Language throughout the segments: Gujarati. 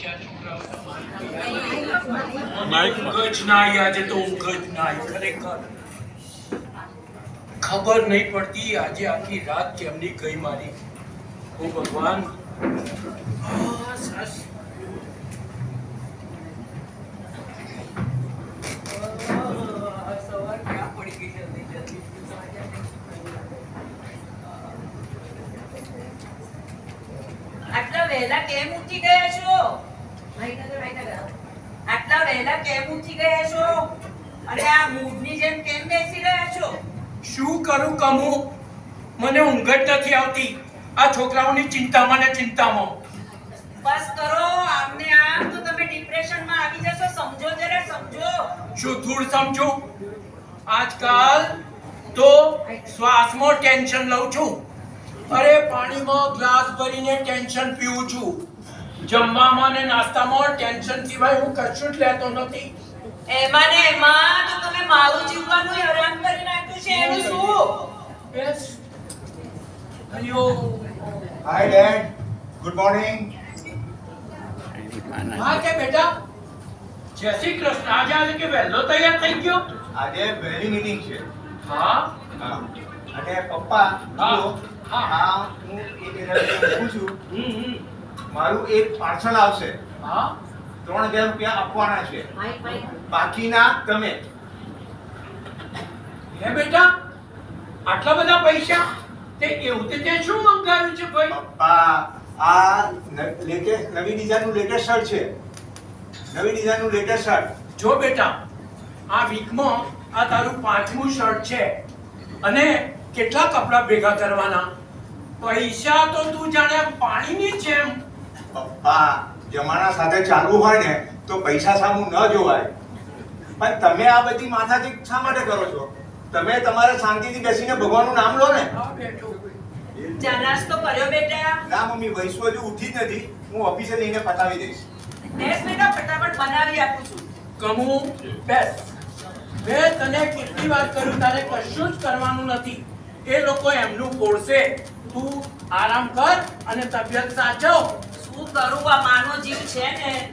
છે આ છોકરાઓ આજે તો ઊંઘ જ ના આવી ખરેખર. ખબર નહીં પડતી આજે આખી રાત કેમની ગઈ મારી. ઓ ભગવાન. સાસ આહ, સવાર ક્યાં પડી ગઈ જલ્દી જલ્દી આટલા વહેલા કેમ ઉઠી ગયા છો? આટલા વહેલા કેમ ઉઠી ગયા છો? અને આ મૂડની જેમ કેમ બેસી રહ્યા છો? શું કરું કમુ? મને ઊંઘ જ નથી આવતી. આ છોકરાઓની ચિંતામાં ને ચિંતામાં. બસ કરો આમને આમ તો તમે ડિપ્રેશનમાં આવી જશો. સમજો જરા સમજો. શું ધૂળ સમજો? આજકાલ તો શ્વાસમાં ટેન્શન લઉં છું. અરે પાણીમાં ગ્લાસ ભરીને ટેન્શન પીવું છું. જમવામાં ને નાસ્તામાં ટેન્શન સિવાય હું કશું જ લેતો નથી. એમાં ને એમાં તો તમે મારું જીવવાનું હેરાન કરી નાખ્યું છે એનું શું? બેસ હરિયો Hi Dad, good morning. હા કે બેટા? જય શ્રી કૃષ્ણ. આજે આજે કે વહેલો તૈયાર થઈ ગયો? આજે વહેલી મીટિંગ છે. હા? હા. અને પપ્પા હા. જુઓ, હા. હું એક ઊભું છું. હમ હમ. મારું એક પાર્સલ આવશે. હા. ત્રણ હજાર રૂપિયા આપવાના છે. બાકીના તમે. હે બેટા આટલા બધા પૈસા? તે એવું તે તે શું મંગાવ્યું છે ભાઈ? પપ્પા આ લેટેસ્ટ નવી ડિઝાઇનનું લેટેસ્ટ શર્ટ છે. નવી ડિઝાઇનનું લેટેસ્ટ શર્ટ. જો બેટા આ વીકમાં આ તારું પાંચમું શર્ટ છે. અને કેટલા કપડા ભેગા કરવાના? પૈસા તો તું જાણે પાણીની જેમ. પપ્પા જમાના સાથે ચાલવું હોય ને તો પૈસા સામું ન જોવાય. પણ તમે આ બધી માથાથી શા માટે કરો છો? તમે તમારે શાંતિથી બેસીને ભગવાનનું નામ લો ને. જાનાસ તો કર્યો બેટા. ના મમ્મી વૈશ્વ હજુ ઉઠી જ નથી. હું ઓફિસે લઈને પતાવી દઈશ. બેસ બેટા ફટાફટ બનાવી આપું છું. કમુ બેસ. મેં તને કેટલી વાત કરું તારે કશું જ કરવાનું નથી. એ લોકો એમનું પોળશે તું આરામ કર અને તબિયત સાચવ. શું કરું આ માનો જીવ છે ને.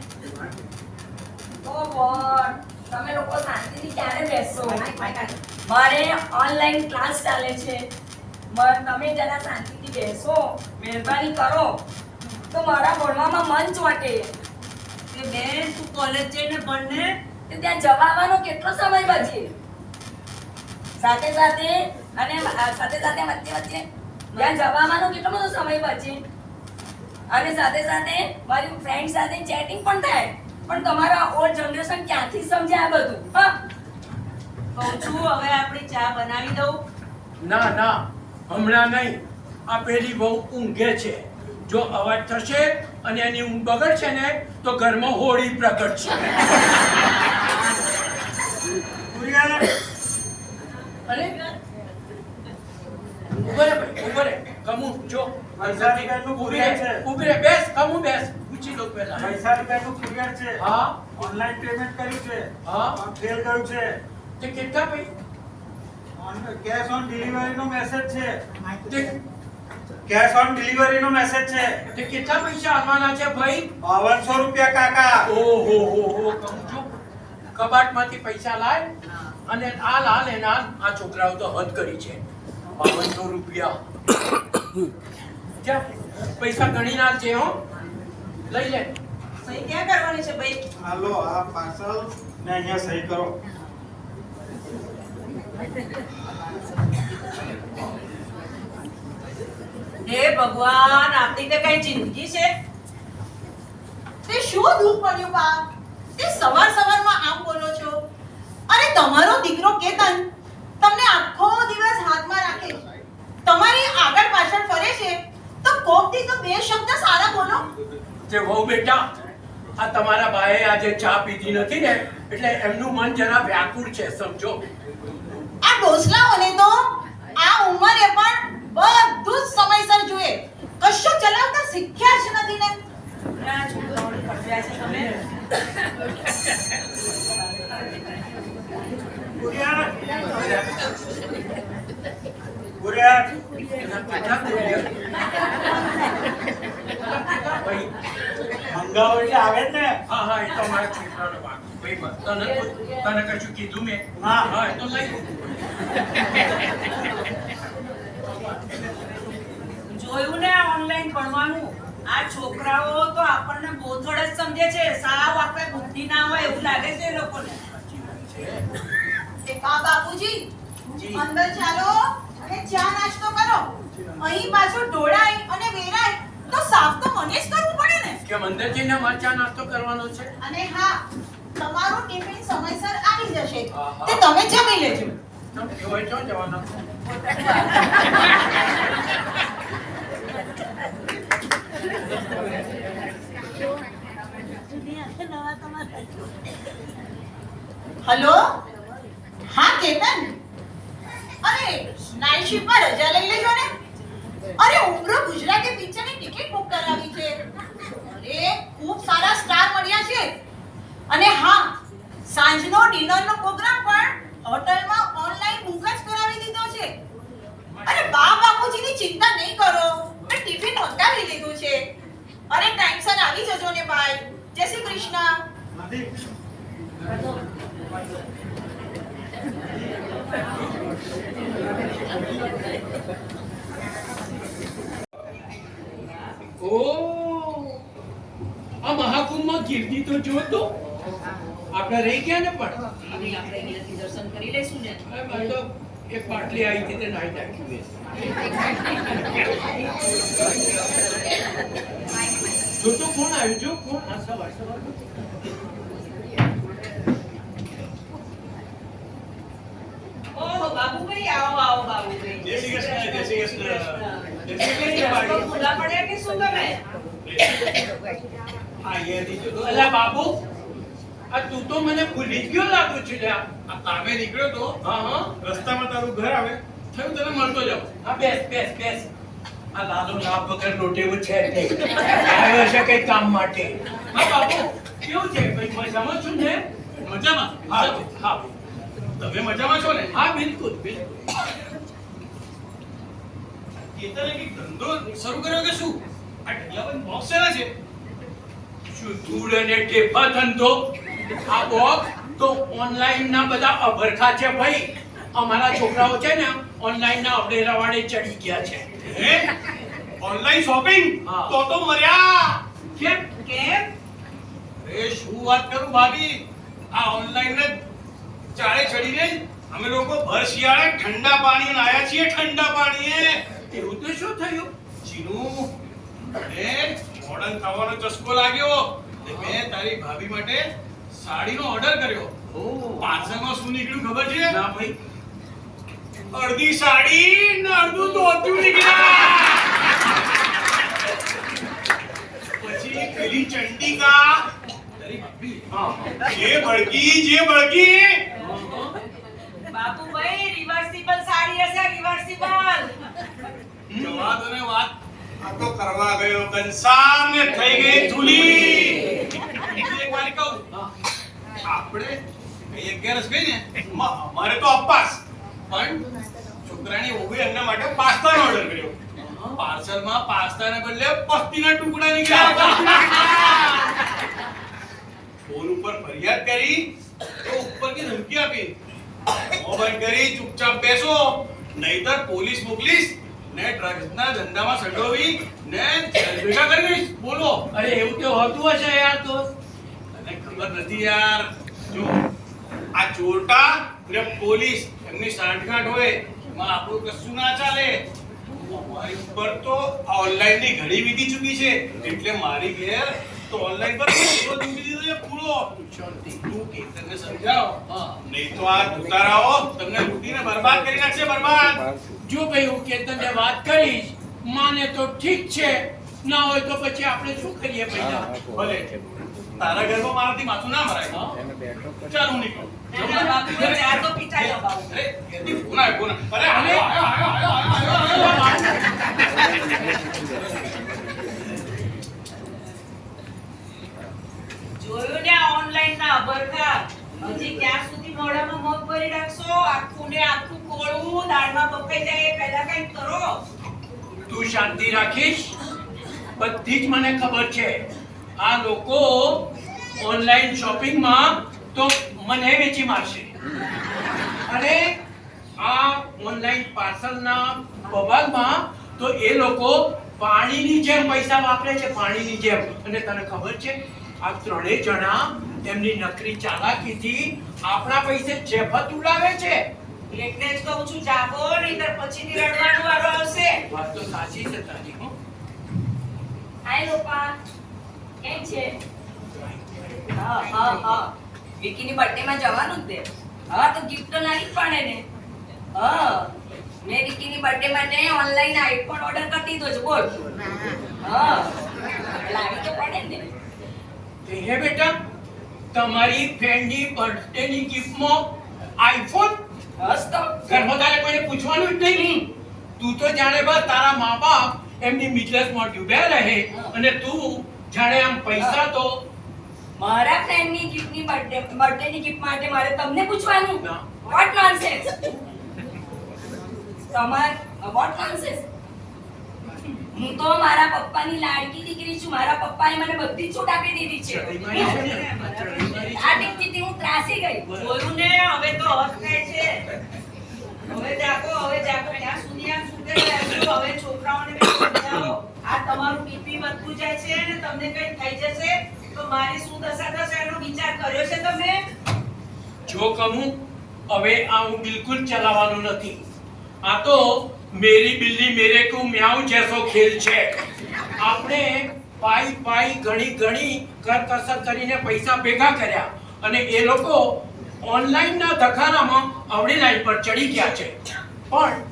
ઓ બોર તમે લોકો શાંતિથી ક્યારે બેસશો મારે ઓનલાઈન ક્લાસ ચાલે છે. મ- તમે જરા શાંતિથી બેસો. મહેરબાની કરો. તો મારા ભણવામાં મન ચોટે કે બેન તું કોલેજ જઈને ભણને. ત્યાં જવાનો કેટલો સમય બચે? સાથે સાથે અને આ સાથે સાથે વચ્ચે વચ્ચે ત્યાં જવા આવવાનો કેટલો બધો સમય બચે. અને સાથે સાથે મારી ફ્રેન્ડ સાથે ચેટિંગ પણ થાય. પણ તમારા ઓલ્ડ જનરેશન ક્યાંથી સમજે આ બધું? હા. કહું છું હવે આપણી ચા બનાવી દઉં? ના ના. હમણાં નહીં. આ પેલી બહુ ઊંઘે છે. જો અવાજ થશે અને એની ઊંઘ બગડશે ને તો ઘરમાં હોળી પ્રગટશે અરે ઊભો રે ભાઈ ઊભો રે કમુ જો પૈસા રૂપિયાનું ઊભી રે કુરિયર છે. ઊભી બેસ કમુ બેસ પૂછી લો પહેલા. પૈસા રૂપિયાનું કુરિયર છે. હા. ઓનલાઈન પેમેન્ટ કર્યું છે. હા. ફેલ ગયું છે. તે કેટલા ભાઈ કેશ ઓન ડિલિવરીનો મેસેજ છે. તે કેશ ઓન ડિલિવરીનો મેસેજ છે. તે કેટલા પૈસા આવવાના છે ભાઈ? બાવનસો રૂપિયા કાકા. ઓહો હો હો છું. કબાટમાંથી પૈસા લાય અને આ લાલ એના આ છોકરાઓ તો હદ કરી છે. બાવનસો રૂપિયા. જા. પૈસા ગણી ના છે હો. લઈ લે. સહી ક્યાં કરવાની છે ભાઈ? હાલો આ પાર્સલ ને અહીંયા સહી કરો. હે ભગવાન આપણી તો કઈ જિંદગી છે? તે શું દુઃખ પડ્યું બા તે સવાર સવારમાં આમ બોલો છો. અરે તમારો દીકરો કેતન તમને આખો દિવસ હાથમાં રાખે તમારી આગળ પાછળ ફરે છે. તો કોકથી તો બે શબ્દ સારા બોલો. જે વહુ બેટા આ તમારા બાએ આજે ચા પીધી નથી ને એટલે એમનું મન જરા વ્યાકુળ છે સમજો. આ ઢોસલાઓને તો આ ઉંમરે પણ બધું જ સમયસર જોઈએ કશું ચલાવતા શીખ્યા જ નથી ને. ગુરિયા છોકરાઓને પકડ્યા છે તમે કુરિયર કુરિયર એના કેટલા કુરિયર? કેટલા ભાઈ ઉગાવ એટલે આવે ને હા હા એ તો મારા છોકરાનો વાંક તને તને કશું કીધું મેં હા. હા એ તો લઈ જોયું ને ઓનલાઈન ભણવાનું આ છોકરાઓ તો આપણને બોથડ જ સમજે છે સાવ આપણે બુદ્ધિ ના હોય એવું લાગે છે એ લોકોને બાપુજી અંદર ચાલો અને ચા નાસ્તો કરો. અહીં પાછું ઢોળાય અને વેરાય. તો સાફ તો મને જ કરવું પડે ને. કે મંદિર જઈને અમારે ચા નાસ્તો કરવાનો છે? અને હા તમારું ટિફિન સમયસર આવી જશે. તે તમે જમી લેજો. હોય તો જવાનો. હલો? હા કેતન? અરે નાઇટ પર રજા લઈ લેજો ને. અરે, ઉમરો ગુજરાતી પિક્ચરની ટિકિટ બુક કરાવી છે. અરે, ખૂબ સારા સ્ટાર મળ્યા છે. અને હા, સાંજનો ડિનરનો પ્રોગ્રામ પણ હોટલમાં ઓનલાઈન બુક જ કરાવી દીધો છે. અરે, બા બાપુજીની ચિંતા નહીં કરો. મેં ટિફિન મંગાવી લીધું છે. અરે ટાઈમસર આવી જજો ને, ભાઈ. જય શ્રી કૃષ્ણ નથી ઓ આ મહાકુંભમાં ગીર્દી તો જો તો. આપણે રહી ગયા ને પણ. હવે આપણે અહીંયાથી દર્શન કરી લઈશું ને. અરે મારે તો એક બાટલી આવી હતી તે નાઈ નાખ્યું જો તો કોણ આવ્યું જો કોણ આ સવાર સવાર ઓહો બાબુભાઈ આવો આવો બાબુભાઈ. જય શ્રી કૃષ્ણ, જય શ્રી કૃષ્ણ. જય શ્રી કૃષ્ણ, કૃષ્ણ. બાળી. ભૂલા પડ્યા કે શું તમે? અહીંયાથી જો તો. અલા બાબુ આ તું તો મને ભૂલી ગયો લાગુ છે લ્યા. આ કામે નીકળ્યો તો? હા હા. રસ્તામાં તારું ઘર આવે. થયું તને મળતો જાવ હા બેસ બેસ બેસ. આ લાલો લાભ વગર લોટેવું છે નહીં. આવ્યો છે કઈ કામ માટે? હા બાબુ કેવું છે? ભાઈ મજામાં છું ને? મજામાં? હા. હા તમે મજામાં છો ને? હા બિલકુલ બિલકુલ. કેતને ધંધો શરૂ કર્યો કે શું? આ ઢગલાબંધ બોક્સ શેના છે. શું ધૂળ અને ટેફા ધંધો? આ બોક્સ તો ઓનલાઈન ના બધા અભરખા છે ભાઈ. અમારા છોકરાઓ છે ને ઓનલાઈન ના અબડેરા વાળે ચડી ગયા છે. હે? Online shopping. તો તો મર્યા. કેમ? કેમ? અરે શું વાત કરું ભાભી? આ ઓનલાઈન ને ચાળે ચડીને અમે લોકો ભર શિયાળે ઠંડા પાણી લાયા છીએ ઠંડા પાણીએ. એવું તો શું થયું? એ મોડર્ન થવાનો ચસ્કો લાગ્યો. એટલે મેં તારી ભાભી માટે સાડીનો ઓર્ડર કર્યો. પાર્સલમાં શું નીકળ્યું ખબર છે? ના ભાઈ. અડધી સાડી ને અડધું ધોતિયું નીકળ્યા. પછી પેલી ચંડિકા. તારી ભાભી. હા. જે બળકી જે બળકી. બાબુભાઈ રિવર્સિબલ સાડી હશે રિવર્સિબલ જવા તને વાત. આ તો કરવા ગયો કંસાર ને થઈ ગઈ ધૂલી. એક વાર કહું, આપણે અગિયારસ ગઈ ને અમારે તો અપાસ. પણ છોકરાની ઊભી એમના માટે પાસ્તાનો ઓર્ડર કર્યો. પાર્સલમાં પાસ્તાને બદલે પસ્તીના ટુકડા નીકળ્યા. ફોન ઉપર ફરિયાદ કરી, તો ઉપરથી ધમકી આપી. મોબાઈલ કરી, ચૂપચાપ બેસો, નહીતર પોલીસ મોકલીશ. ને ડ્રગ્સના ધંધામાં સંડોવી ને ભેગા કરી બોલો. અરે એવું તો હોતું હશે યાર તો. અને ખબર નથી યાર. જો આ ચોરટા ને પોલીસ એમની સાંઠગાંઠ હોય એમાં આપણું કશું ના ચાલે. મારી ઉપર તો ઓનલાઈનની ઘણી વીતી ચૂકી છે. એટલે મારી ઘેર તો ઓનલાઈન પર પૂરો ચૂકી દીધો છે પૂરો. શાંતિ તું સમજાવો? હા. નહીં તો આ ઉતારાઓ તમને લૂટીને બરબાદ કરી નાખશે બરબાદ. જો ભાઈ હું કેતનને વાત કરીશ માને તો ઠીક છે. ના હોય તો પછી આપણે શું કરીએ ભાઈ ભલે. તારા ઘરમાં મારાથી માથું ના મરાય. હા? ચાલ હું નીકળું. અરે ફોન આવ્યો ફોન આવ્યો. અરે આવ્યો આવ્યો આવ્યો આવ્યો. જોયું ને ઓનલાઈન કંઈક તું શાંતિ રાખીશ? બધી જ મને ખબર છે. આ લોકો ઓનલાઈન શોપિંગમાં તો મને વેચી મારશે. અને આ ઓનલાઈન પાર્સલના બબાલમાં તો એ લોકો પાણીની જેમ પૈસા વાપરે છે, પાણીની જેમ. અને તને ખબર છે આ ત્રણેય જણા એમની નકરી ચાલાકીથી આપણા પૈસે જેફત ઉડાવે છે. એટલે જ કહું છું. જાગો નહીંતર પછીથી રડવાનો વારો આવશે. વાત તો સાચી છે તારી હો. હાય લોપા. કેમ છે? હા હા હા. વિકીની બર્થડે માં જવાનું જ તે. હા તો ગિફ્ટ તો લાવી જ પડે ને. હા. મેં વિકીની બર્થડે માટે ઓનલાઈન આઈફોન ઓર્ડર કરી દીધો છે. બોલ. હા. લાવી તો પડે ને. હે બેટા તમારી ફ્રેન્ડની બર્થડેની ગિફ્ટમાં આઈફોન હસ તો. ઘરમાં તારે કોઈને પૂછવાનું જ નહીં? તું તો જાણે બસ તારા મા બાપ એમની મિજલસમાં ડૂબ્યા રહે અને તું જાણે આમ પૈસા તો મારા ફ્રેન્ડની ગિફ્ટની બર્થડે બર્થડેની ગિફ્ટ માટે મારે તમને પૂછવાનું. વોટ નોનસેન્સ તમાર વોટ નોનસેન્સ હું તો મારા પપ્પાની લાડકી દીકરી છું. મારા પપ્પાએ મને બધી છૂટ આપી દીધી છે. આ ટીકથી હું ત્રાસી ગઈ. બોલું ને હવે તો હક થાય છે. હવે જાગો હવે જાગો. ત્યાં સુધી આમ સુતે રહેશો હવે છોકરાઓને સમજાવો. આ તમારું બીપી વધતું જાય છે અને તમને કંઈ થઈ જશે તો મારી શું દશા થશે એનો વિચાર કર્યો છે તમે? જો કહું હવે આ હું બિલકુલ ચલાવવાનું નથી. આ તો મેરી બિલ્લી મેરે કો મ્યાઉ જેસો ખેલ છે આપણે પાઈ પાઈ ઘણી ઘણી કરકસર કરીને પૈસા ભેગા કર્યા અને એ લોકો ઓનલાઈન ના ધખારામાં અવળી લાઈન પર ચડી ગયા છે પણ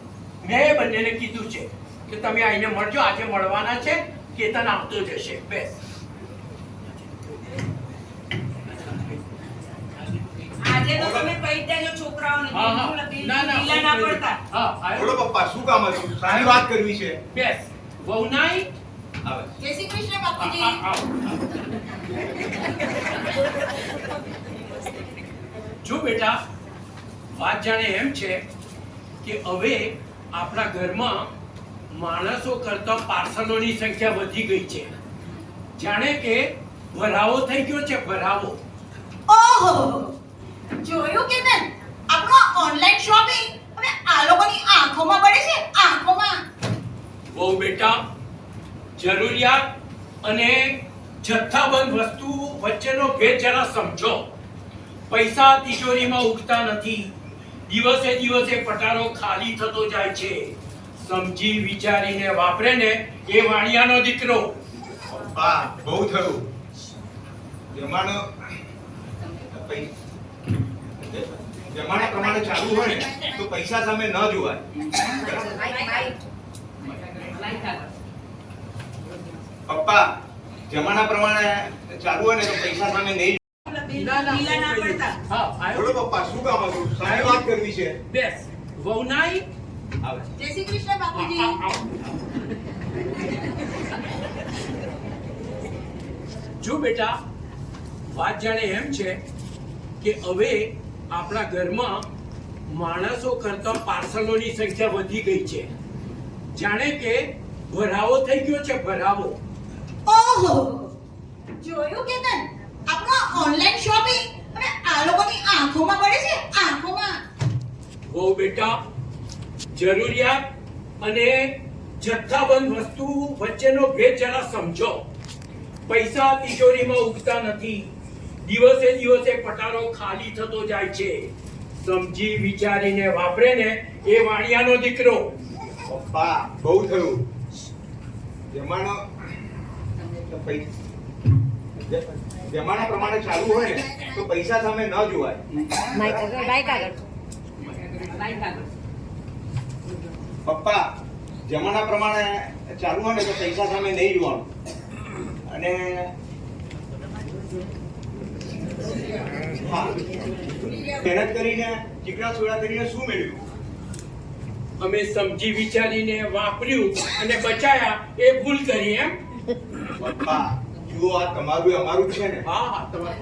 મેં બંનેને કીધું છે કે તમે આઈને મળજો આજે મળવાના છે કેતન આવતો જશે બેસ આજે તો તમે કહી દેજો છોકરાઓને હા હા બિલકુલ ના ના ઢીલા ના પડતા હા બોલો પપ્પા શું કામ હતું? સારી વાત કરવી છે. બેસ. વહુનાઈ જય શ્રી કૃષ્ણ બાપુજી. જો બેટા વાત જાણે એમ છે કે હવે આપણા ઘરમાં માણસો કરતા પાર્સલોની સંખ્યા વધી ગઈ છે. જાણે કે ભરાવો થઈ ગયો છે ભરાવો. ઓહો! જોયું કે બેન આપણો ઓનલાઈન શોપિંગ આ લોકોની આંખોમાં પડે છે આંખોમાં. બહુ બેટા જરૂરિયાત અને જથ્થાબંધ વસ્તુ વચ્ચેનો ભેદ જરા સમજો. પૈસા તિજોરીમાં ઉગતા નથી. દિવસે દિવસે પટારો ખાલી થતો જાય છે. સમજી વિચારીને વાપરે ને એ વાણિયાનો દીકરો. બા બહુ થયું. જમાનો જમાના પ્રમાણે ચાલુ હોય ને તો પૈસા સામે ન જોવાય. પપ્પા જમાના પ્રમાણે ચાલુ હોય ને તો પૈસા સામે નહીં ઢીલા ના પડતા હા આવ્યો બોલો પપ્પા શું કામ હતું? સારી વાત કરવી છે. બેસ. વહુનાઈ આવે. જય શ્રી કૃષ્ણ બાપુજી. આ- આ- જો બેટા વાત જાણે એમ છે કે હવે આપણા ઘરમાં માણસો કરતા પાર્સલોની સંખ્યા વધી ગઈ છે. જાણે કે ભરાવો થઈ ગયો છે ભરાવો. ઓહો! જોયું કે તન આપણો ઓનલાઈન શોપિંગ અને આ લોકોની આંખોમાં પડે છે આંખોમાં. બહુ બેટા જરૂરિયાત અને જથ્થાબંધ વસ્તુ વચ્ચેનો ભેદ જરા સમજો. પૈસા તિજોરીમાં ઉગતા નથી. દિવસે દિવસે પટારો ખાલી થતો જાય છે. સમજી વિચારીને વાપરે ને એ વાણિયાનો દીકરો. પપ્પા બહુ થયું. જમાનો જમાના પ્રમાણે ચાલુ હોય ને તો પૈસા સામે ન જોવાય. પપ્પા જમાના પ્રમાણે ચાલુ હોય ને તો પૈસા સામે નહીં જોવાનું. અને મહેનત કરીને ચીકણા સોડા કરીને શું મેળવ્યું? અમે સમજી વિચારીને વાપર્યું અને બચાયા એ ભૂલ કરી એમ. પપ્પા જુઓ આ તમારું અમારું છે ને. હા હા તમારે.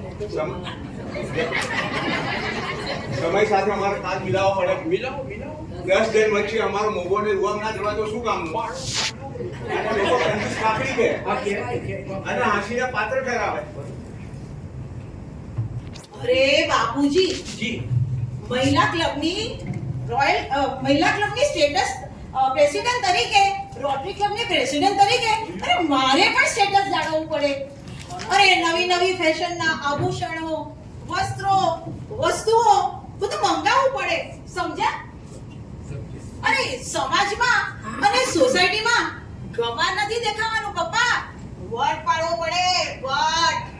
સમય સાથે અમારે હાથ મિલાવો પડે. મિલાવો મિલાવો. દસ દિન પછી અમારો મોગો ને રૂવામ ના જવા તો શું કામ અને લોકો કંજૂસ કે. અને હાંસીને પાત્ર ઠરાવે. અરે બાપુજી. જી. મહિલા ક્લબની રોયલ મહિલા ક્લબની સ્ટેટસ પ્રેસિડેન્ટ તરીકે રોટરી ક્લબની પ્રેસિડેન્ટ તરીકે અરે મારે પણ સ્ટેટસ જાળવવું પડે. અરે નવી નવી ફેશનના આભૂષણો વસ્ત્રો વસ્તુઓ બધું મંગાવવું પડે. સમજ્યા? અરે સમાજમાં અને સોસાયટીમાં ગમા નથી દેખાવાનું પપ્પા. વટ પાડવો પડે વટ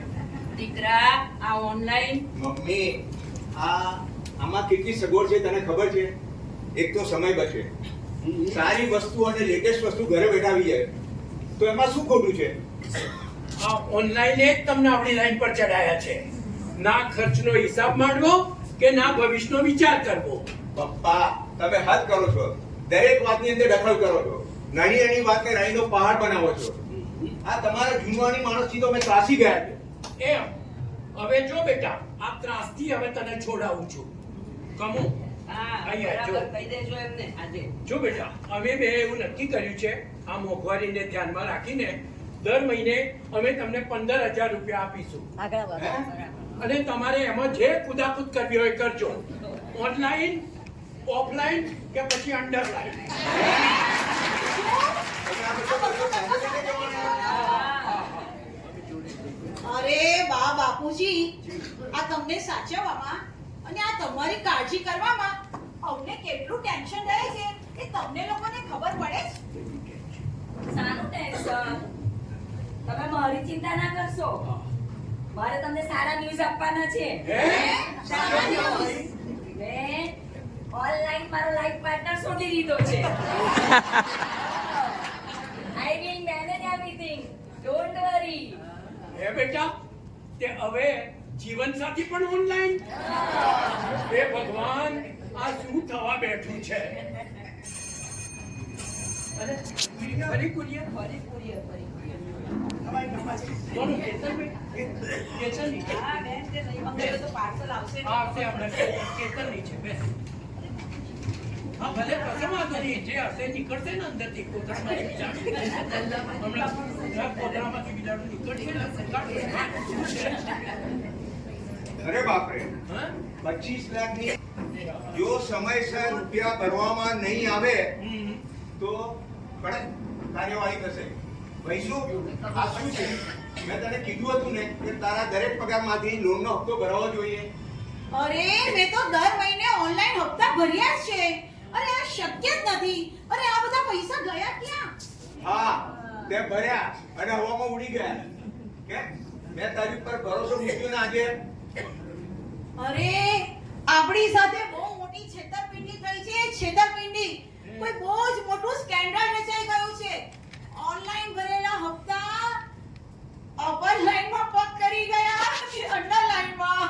દીકરા આ ઓનલાઈન મમ્મી આ આમાં કેટલી સગવડ છે તને ખબર છે? એક તો સમય બચે. સારી વસ્તુ અને લેટેસ્ટ વસ્તુ ઘરે બેઠા આવી જાય. તો એમાં શું ખોટું છે? આ ઓનલાઈન જ તમને આપણી લાઈન પર ચડાયા છે. ના ખર્ચનો હિસાબ માંડવો કે ના ભવિષ્યનો વિચાર કરવો? પપ્પા તમે હદ કરો છો. દરેક વાતની અંદર દખલ કરો છો. નાની નાની વાતને રાણીનો પહાડ બનાવો છો. આ તમારા જૂનવાની માણસથી તો અમે ત્રાસી ગયા છે. એમ. હવે જો બેટા આ ત્રાસથી હવે તને છોડાવું છું. કમુ હા અહીંયા જો. બરાબર કહી દેજો એમને આજે. જો બેટા અમે બે એવું નક્કી કર્યું છે આ મોંઘવારીને ધ્યાનમાં રાખીને દર મહિને અમે તમને પંદર હજાર રૂપિયા આપીશું. અને તમારે એમાં જે કુદાકુદ કરવી હોય કરજો. ઓનલાઈન ઓફલાઈન કે પછી અંડરલાઈન તમે આ બધો બધો સાંભળી નહીં જવાના. અરે બા બાપુજી આ તમને સાચવવામાં અને આ તમારી કાળજી કરવામાં અમને કેટલું ટેન્શન રહે છે એ તમને લોકોને ખબર પડે છે શાનું ટેન્શન. તમે મારી ચિંતા ના કરશો. મારે તમને સારા ન્યૂઝ આપવાના છે. સારા ન્યૂઝ મેં ઓનલાઈન મારો લાઈફ પાર્ટનર શોધી લીધો છે. I will manage everything don't worry હે બેટા? તે હવે જીવન સાથી પણ ઓનલાઈન હે ભગવાન આ શું થવા બેઠું છે? અરે ફરી કુરિયર? ફરી કુરિયર ફરી કેતન છે. હા બેન તે નહીં મંગાવ્યું તો પાર્સલ આવશે આવશે આપણે કેતન છે બેસ. હા ભલે જે હશે નીકળશે ને અંદરથી કોથળામાંથી બીજાણું. હમણાં કોથળામાંથી બીજાણું નીકળશે ને અરે બાપરે હા? પચીસ લાખની જો સમયસર રૂપિયા ભરવામાં નહીં આવે તો કડક કાર્યવાહી થશે. ભાઈ આ શું છે? મેં તને કીધું હતું ને કે તારા દરેક પગારમાંથી લોનનો હપ્તો ભરવો જોઈએ. અરે મેં તો દર મહિને ઓનલાઈન હપ્તા ભર્યા છે. શક્ય જ નથી. અરે આ બધા પૈસા ગયા ક્યાં? હા તે ભર્યા અને હવામાં ઉડી ગયા. કે મેં તારી પર ભરોસો મૂક્યો ને આજે? અરે આપણી સાથે બહુ મોટી છેતરપિંડી થઈ છે છેતરપિંડી. કોઈ બહુ જ મોટું સ્કેન્ડલ રચાઈ ગયું છે. ઓનલાઈન ભરેલા હપ્તા ઓફર લાઈનમાં પગ કરી ગયા અંડર લાઈનમાં